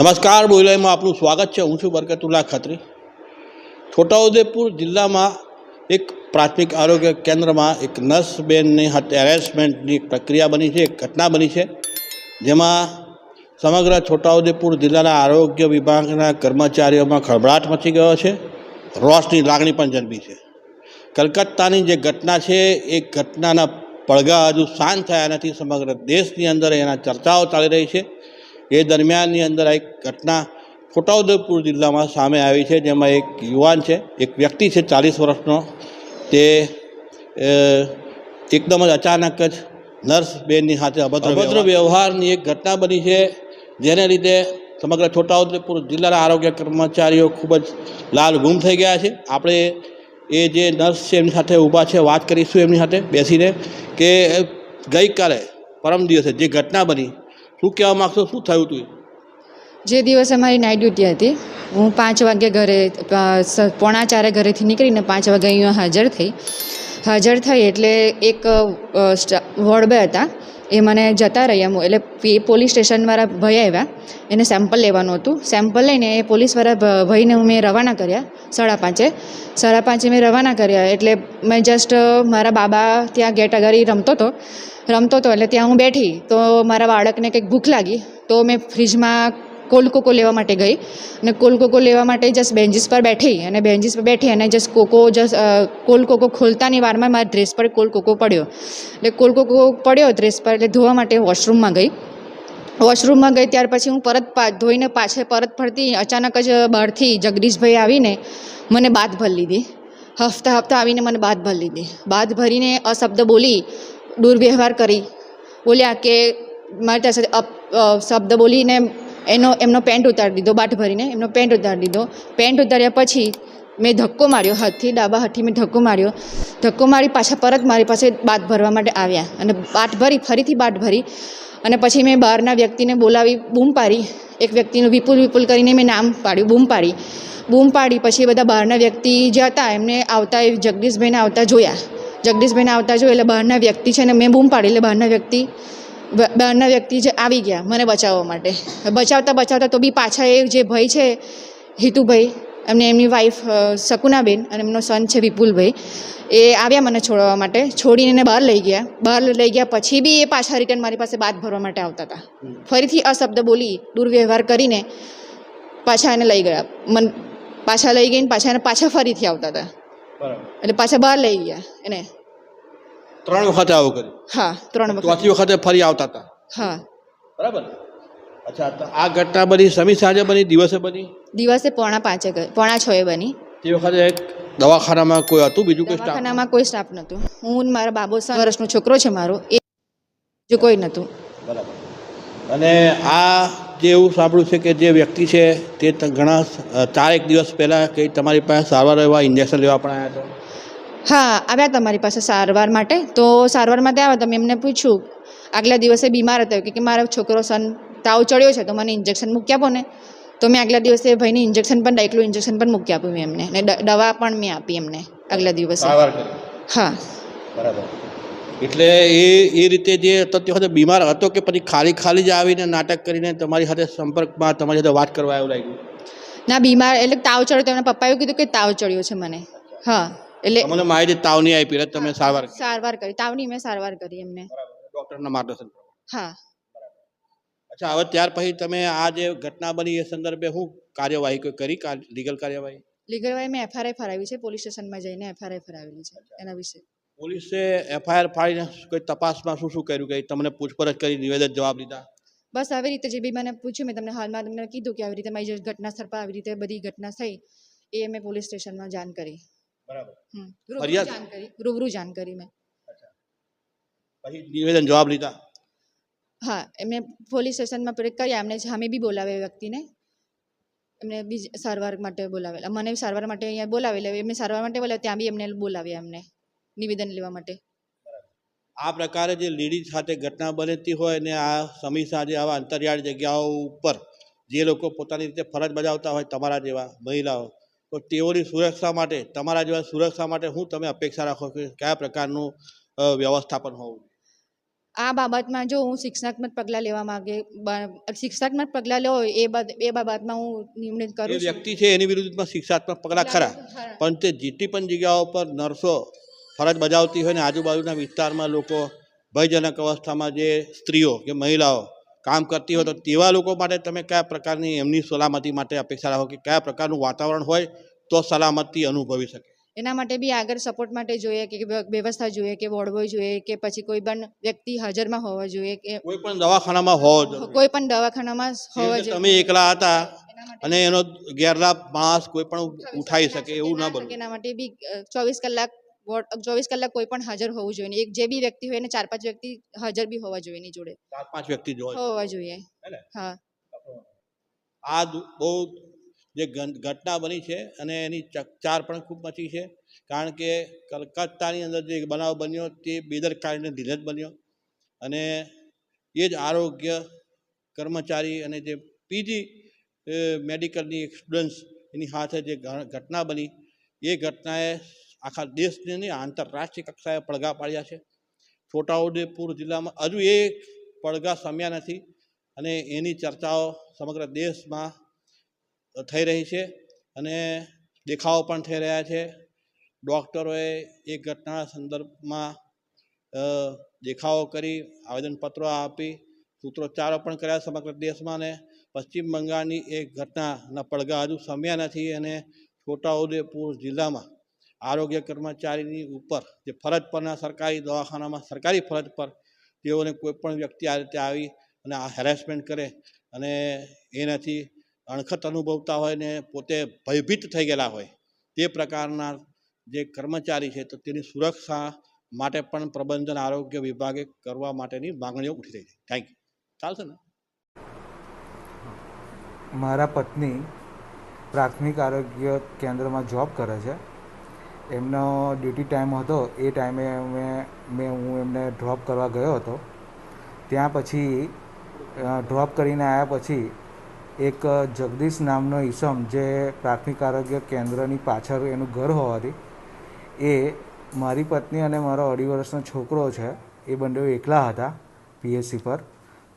નમસ્કાર બોલાઈમાં આપનું સ્વાગત છે. હું છું બરકતુલ્લા ખત્રી. છોટાઉદેપુર જિલ્લામાં એક પ્રાથમિક આરોગ્ય કેન્દ્રમાં એક નર્સબેનની હેરેસમેન્ટની પ્રક્રિયા બની છે, એક ઘટના બની છે, જેમાં સમગ્ર છોટાઉદેપુર જિલ્લાના આરોગ્ય વિભાગના કર્મચારીઓમાં ખળભળાટ મચી ગયો છે, રોષની લાગણી પણ જન્મી છે. કલકત્તાની જે ઘટના છે, એ ઘટનાના પડઘા હજુ શાંત થયા નથી. સમગ્ર દેશની અંદર એના ચર્ચાઓ ચાલી રહી છે. એ દરમિયાનની અંદર એક ઘટના છોટાઉદેપુર જિલ્લામાં સામે આવી છે જેમાં એક યુવાન છે એક વ્યક્તિ છે ચાલીસ વર્ષનો. તે એકદમ જ અચાનક જ નર્સ બેનની સાથે અભદ્ર અભદ્ર વ્યવહારની એક ઘટના બની છે જેને લીધે સમગ્ર છોટાઉદેપુર જિલ્લાના આરોગ્ય કર્મચારીઓ ખૂબ જ લાલ ગુમ થઈ ગયા છે. આપણે એ જે નર્સ છે એમની સાથે ઊભા છે વાત કરીશું એમની સાથે બેસીને કે ગઈકાલે પરમ દિવસે જે ઘટના બની શું કહેવા માગશો? શું થયું હતું જે દિવસે મારી નાઇટ ડ્યુટી હતી, હું પાંચ વાગે ઘરે પોણા ચારે ઘરેથી નીકળીને પાંચ વાગે અહીંયા હાજર થઈ. હાજર થઈ એટલે એક વોર્ડ હતા. એ મને જતા રહ્યા હું એટલે એ પોલીસ સ્ટેશનવાળા ભાઈ આવ્યા. એને સેમ્પલ લેવાનું હતું. સેમ્પલ લઈને એ પોલીસવાળા ભાઈને મેં રવાના કર્યા સાડા પાંચે. સાડા પાંચે મેં રવાના કર્યા. એટલે મેં જસ્ટ મારા બાબા ત્યાં ગેટ અગાડી રમતો હતો. રમતો હતો. એટલે ત્યાં હું બેઠી. તો મારા બાળકને કંઈક ભૂખ લાગી. તો મેં ફ્રીજમાં કોલ્ડ કોકો લેવા માટે ગઈ અને કોલ્ડ કોકો લેવા માટે જસ્ટ બેન્ચીસ પર બેઠી અને બેન્ચીસ પર બેઠી અને just coco just cold coco ખોલતાની વારમાં મારા ડ્રેસ પર કોલ્ડ કોકો પડ્યો. એટલે કોલ્ડ કોકો પડ્યો ડ્રેસ પર એટલે ધોવા માટે વોશરૂમમાં ગઈ. વોશરૂમમાં ગઈ ત્યાર પછી હું પરત ધોઈને પાછળ પરત ફરતી અચાનક જ બહારથી જગદીશભાઈ આવીને મને બાદ ભરી લીધી. હફતા હફતા આવીને મને બાદ ભરી લીધી. બાદ ભરીને અશબ્દ બોલી દુર્વ્યવહાર કરી. બોલ્યા કે મારી ત્યાં અપ શબ્દ બોલીને એનો, એમનો પેન્ટ ઉતારી દીધો, બાટ ભરીને એમનો પેન્ટ ઉતારી દીધો. પેન્ટ ઉતાર્યા પછી મેં ધક્કો માર્યો હાથથી, ડાબા હાથથી મેં ધક્કો માર્યો. ધક્કો મારી પાછા પરત મારી પાસે બાટ ભરવા માટે આવ્યા અને બાટ ભરી, ફરીથી બાટ ભરી. અને પછી મેં બહારના વ્યક્તિને બોલાવી, બૂમ પાડી. એક વ્યક્તિનું વિપુલ વિપુલ કરીને મેં નામ પાડ્યું, બૂમ પાડી. બૂમ પાડી પછી બધા બહારના વ્યક્તિ જે હતા, એમને આવતા, એ જગદીશભાઈને આવતા જોયા. જગદીશભાઈને આવતા જોયા એટલે બહારના વ્યક્તિ છે ને મેં બૂમ પાડી એટલે બહારના વ્યક્તિ બહારના વ્યક્તિ જે આવી ગયા મને બચાવવા માટે. બચાવતા બચાવતા તો બી પાછા એ જે ભાઈ છે હિતુભાઈ એમને એમની વાઈફ શકુનાબેન અને એમનો સન છે વિપુલભાઈ એ આવ્યા મને છોડવા માટે. છોડીને એને બહાર લઈ ગયા. બહાર લઈ ગયા પછી બી એ પાછા રિટર્ન મારી પાસે બાદ ભરવા માટે આવતા હતા. ફરીથી અશબ્દ બોલી દુર્વ્યવહાર કરીને પાછા એને લઈ ગયા. મન પાછા લઈ ગઈને પાછા એને પાછા ફરીથી આવતા હતા. એટલે પાછા બહાર લઈ ગયા એને. ત્રણ વખતે આવું કર્યું. હા ત્રણ વખત. ચોથી વખતે ફરી આવતા હતા. હા. બરાબર? અચ્છા તો આ ઘટના બની સમી સાંજે બની દિવસે બની? દિવસે પોણા પાંચે પોણા છ એ બની. તે વખતે એક દવાખાનામાં કોઈ હતું? બીજું કોઈ દવાખાનામાં કોઈ સ્ટાફ નહોતું. હું મારા બાબો સાત વર્ષનો છોકરો છે મારો એ બીજું કોઈ નહોતું. બરાબર. અને આ જે એવું સાંભળ્યું છે કે જે વ્યક્તિ છે તે ઘણા ચાર એક દિવસ પહેલાં કે તમારી પાસે સારવાર લેવા ઇન્જેક્શન લેવા પણ આવ્યા હતા. હા આવ્યા તમારી પાસે સારવાર માટે. તો સારવાર માટે આવ્યા તમે એમને પૂછ્યું. આગલા દિવસે બીમાર હતો. કે મારો છોકરો સન તાવ ચડ્યો છે તો મને ઇન્જેક્શન મૂકી આપો ને. તો મેં આગલા દિવસે ભાઈને ઇન્જેક્શન પણ ડાયક્લો ઇન્જેક્શન પણ મૂકી આપ્યું મેં એમને. ને દવા પણ મેં આપી એમને આગલા દિવસે. હા. બરાબર. એટલે એ એ રીતે જે હતો તે વખતે બીમાર હતો કે પછી ખાલી ખાલી જ આવીને નાટક કરીને તમારી સાથે સંપર્કમાં તમારી સાથે વાત કરવા એવું લાગ્યું? ના બીમાર એટલે તાવ ચડ્યો તો એમના પપ્પાએ કીધું કે તાવ ચડ્યો છે મને. હા. એટલે તમને માહિતી તાવની આપી તમે સારવાર સારવાર કરી. તાવની મેં સારવાર કરી એમને. ડોક્ટરના માર્ગદર્શન હા. અચ્છા હવે ત્યાર પછી તમે આ જે ઘટના બની એ સંદર્ભે શું કાર્યવાહી કરી? લીગલ કાર્યવાહી? લીગલ વાય મેં એફઆરઆઈ ફરાવી છે. પોલીસ સ્ટેશનમાં જઈને એફઆરઆઈ ફરાવેલી છે એના વિશે. પોલીસે એફઆઈઆર ફાડીને કોઈ તપાસમાં શું શું કર્યું? કે તમને પૂછપરછ કરી નિવેદન જવાબ લીધા બસ આવી રીતે જે બી મને પૂછ્યું મેં તમને હાલમાં તમને કીધું કે આવી રીતે મારી જે ઘટના સ્થળ પર આવી રીતે બધી ઘટના થઈ એ મેં પોલીસ સ્ટેશનમાં જાણ કરી. બરાબર. હમ. રૂબરૂ ફરિયાદ? જાણ કરી રૂબરૂ જાણ કરી મેં પછી નિવેદન જવાબ લીધા? હા એમને પોલીસ સ્ટેશનમાં પેલું કર્યા. એમને સામે બી બોલાવે વ્યક્તિને. એમને બીજ સારવાર માટે બોલાવેલા. મને સારવાર માટે અહીંયા બોલાવેલા. એમને સારવાર માટે બોલાવ્યા ત્યાં બી એમને બોલાવ્યા એમને નિવેદન લેવા માટે. આ પ્રકારે જે લેડીઝ સાથે ઘટના બનતી હોય ને આ સમી સાંજે આવા અંતરિયાળ જગ્યાઓ ઉપર જે લોકો પોતાની રીતે ફરજ બજાવતા હોય તમારા જેવા મહિલાઓ તો તેઓની સુરક્ષા માટે તમારા જેવા સુરક્ષા માટે શું તમે અપેક્ષા રાખો કે કયા પ્રકારનું વ્યવસ્થાપન હોવું આ બાબતમાં જો હું શિક્ષાત્મક પગલાં લેવા માગે શિક્ષાત્મક પગલાં લો એ બાદ એ બાબતમાં હું નિમણૂક કરું છું. વ્યક્તિ છે એની વિરુદ્ધમાં શિક્ષાત્મક પગલાં ખરા. ખરા. પણ તે જેટલી પણ જગ્યાઓ પર નર્સો ફરજ બજાવતી હોય ને આજુબાજુના વિસ્તારમાં લોકો ભયજનક અવસ્થામાં જે સ્ત્રીઓ કે મહિલાઓ કામ કરતી હોય તો તેવા લોકો માટે તમે કયા પ્રકારની એમની સલામતી માટે અપેક્ષા રાખો કે કયા પ્રકારનું વાતાવરણ હોય તો સલામતી અનુભવી શકે? એના માટે બી આગળ સપોર્ટ માટે જોઈએ કે વ્યવસ્થા જોઈએ કે વોર્ડ બોય જોઈએ કે પછી કોઈ પણ વ્યક્તિ હાજરમાં હોવા જોઈએ કે કોઈ પણ દવાખાનામાં હોવો કોઈ પણ દવાખાનામાં હોવા જોઈએ. તમે એકલા હતા અને એનો ગેરલાભ માણસ કોઈ પણ ઉઠાવી શકે એવું ના બને એના માટે બી ચોવીસ કલાક વોર્ડ ચોવીસ કલાક કોઈ પણ હાજર હોવું જોઈએ ને એક જે બી વ્યક્તિ હોય ને ચાર પાંચ વ્યક્તિ હાજર બી હોવા જોઈએ એની જોડે. ચાર પાંચ વ્યક્તિ હોવા જોઈએ. હા આ બહુ જે ઘટના બની છે અને એની ચકચાર પણ ખૂબ મચી છે. કારણ કે કલકત્તાની અંદર જે બનાવ બન્યો તે બેદરકારીને લીધે જ બન્યો અને એ જ આરોગ્ય કર્મચારી અને જે પીજી મેડિકલની સ્ટુડન્ટ્સ એની સાથે જે ઘટના બની એ ઘટનાએ આખા દેશને નહીં, આંતરરાષ્ટ્રીય કક્ષાએ પડઘા પાડ્યા છે. છોટાઉદેપુર જિલ્લામાં હજુ એ પડઘા સમ્યા નથી અને એની ચર્ચાઓ સમગ્ર દેશમાં થઈ રહી છે અને દેખાવો પણ થઈ રહ્યા છે. ડૉક્ટરોએ એ ઘટનાના સંદર્ભમાં દેખાવો કરી, આવેદનપત્રો આપી, સૂત્રોચ્ચારો પણ કર્યા સમગ્ર દેશમાં અને પશ્ચિમ બંગાળની એક ઘટનાના પડઘા હજુ સમ્યા નથી અને છોટાઉદેપુર જિલ્લામાં આરોગ્ય કર્મચારીની ઉપર જે ફરજ પરના સરકારી દવાખાનામાં સરકારી ફરજ પર તેઓને કોઈપણ વ્યક્તિ આ રીતે આવી અને આ હેરેસમેન્ટ કરે અને એનાથી અણખત અનુભવતા હોય ને પોતે ભયભીત થઈ ગયેલા હોય તે પ્રકારના જે કર્મચારી છે તો તેની સુરક્ષા માટે પણ પ્રબંધન આરોગ્ય વિભાગે કરવા માટેની માગણીઓ ઉઠી રહી છે. થેન્ક યુ ચાલશે ને? મારા પત્ની પ્રાથમિક આરોગ્ય કેન્દ્રમાં જોબ કરે છે. એમનો ડ્યુટી ટાઈમ હતો, એ ટાઈમે અમે, મેં હું એમને ડ્રોપ કરવા ગયો હતો. ત્યાં પછી ડ્રોપ કરીને આવ્યા પછી, એક જગદીશ નામનો ઈસમ જે પ્રાથમિક આરોગ્ય કેન્દ્રની પાછળ એનું ઘર હોવાથી, એ મારી પત્ની અને મારો અઢી વર્ષનો છોકરો છે, એ બંને એકલા હતા પીએસસી પર.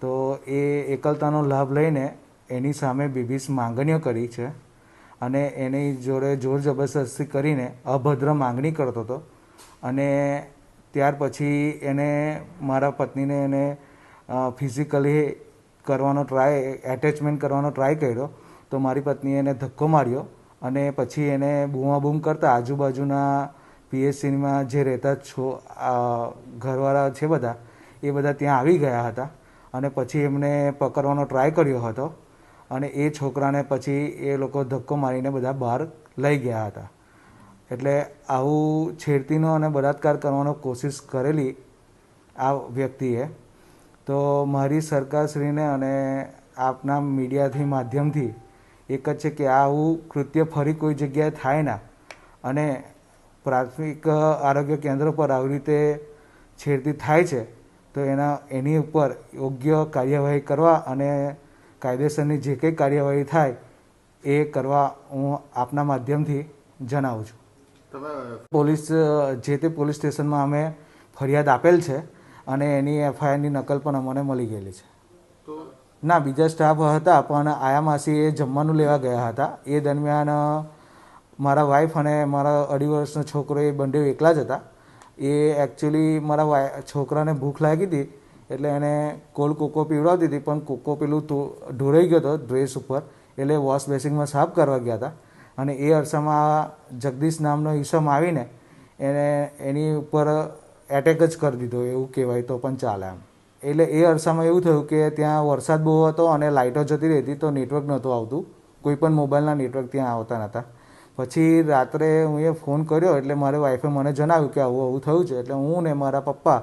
તો એ એકલતાનો લાભ લઈને એની સામે બીબીસ માંગણીઓ કરી છે. અને એની જોડે જોર જબરદસ્તી કરીને અભદ્ર માંગણી કરતો હતો. અને ત્યાર પછી એને મારા પત્નીને એને ફિઝિકલી કરવાનો ટ્રાય એટેચમેન્ટ કરવાનો ટ્રાય કર્યો. તો મારી પત્નીએ એને ધક્કો માર્યો અને પછી એને બૂમાબૂમ કરતા આજુબાજુના પીએસસીમાં જે રહેતા છો ઘરવાળા છે બધા, એ બધા ત્યાં આવી ગયા હતા. અને પછી એમને પકડવાનો ટ્રાય કર્યો હતો. અને એ છોકરાને પછી એ લોકો ધક્કો મારીને બધા બહાર લઈ ગયા હતા. એટલે આવું છેડતીનો અને બળાત્કાર કરવાનો કોશિશ કરેલી આ વ્યક્તિએ. તો મારી સરકારશ્રીને અને આપના મીડિયાથી માધ્યમથી એક જ છે કે આવું કૃત્ય ફરી કોઈ જગ્યાએ થાય ના. અને પ્રાથમિક આરોગ્ય કેન્દ્ર પર આવી રીતે છેડતી થાય છે, તો એના, એની ઉપર યોગ્ય કાર્યવાહી કરવા અને કાયદેસરની જે કંઈ કાર્યવાહી થાય એ કરવા હું આપના માધ્યમથી જણાવું છું. પોલીસ જે તે પોલીસ સ્ટેશનમાં અમે ફરિયાદ આપેલ છે અને એની એફઆઈઆરની નકલ પણ અમને મળી ગયેલી છે. ના બીજા સ્ટાફ હતા પણ આયા માસી એ જમવાનું લેવા ગયા હતા. એ દરમિયાન મારા વાઈફ અને મારા અઢી વર્ષનો છોકરો એ બંને એકલા જ હતા. એ એકચ્યુઅલી મારા છોકરાને ભૂખ લાગી હતી એટલે એને કોલ્ડ કોકો પીવડાવતી હતી પણ કોકો પેલું ઢોળાઈ ગયો હતો ડ્રેસ ઉપર. એટલે વોશ બેસિંગમાં સાફ કરવા ગયા હતા. અને એ અરસામાં જગદીશ નામનો ઈસમ આવીને એને એની ઉપર એટેક જ કરી દીધો, એવું કહેવાય તો પણ ચાલે એમ. એટલે એ અરસામાં એવું થયું કે ત્યાં વરસાદ બહુ હતો અને લાઇટો જતી રહેતી તો નેટવર્ક નહોતું આવતું. કોઈ પણ મોબાઈલના નેટવર્ક ત્યાં આવતા નહોતા. પછી રાત્રે હું એ ફોન કર્યો, એટલે મારી વાઈફે મને જણાવ્યું કે આવું આવું થયું છે. એટલે હું ને મારા પપ્પા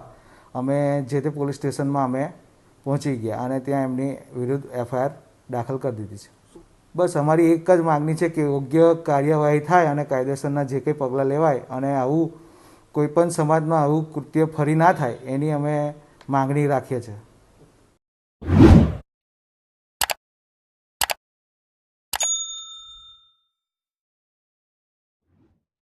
અમે જે તે પોલીસ સ્ટેશનમાં અમે પહોંચી ગયા અને ત્યાં એમની વિરુદ્ધ એફઆઈઆર દાખલ કરી દીધી છે. બસ અમારી એક જ માગણી છે કે યોગ્ય કાર્યવાહી થાય અને કાયદેસરના જે કંઈ પગલાં લેવાય અને આવું કોઈ પણ સમાજમાં આવું કૃત્ય ફરી ના થાય એની અમે માગણી રાખીએ છીએ.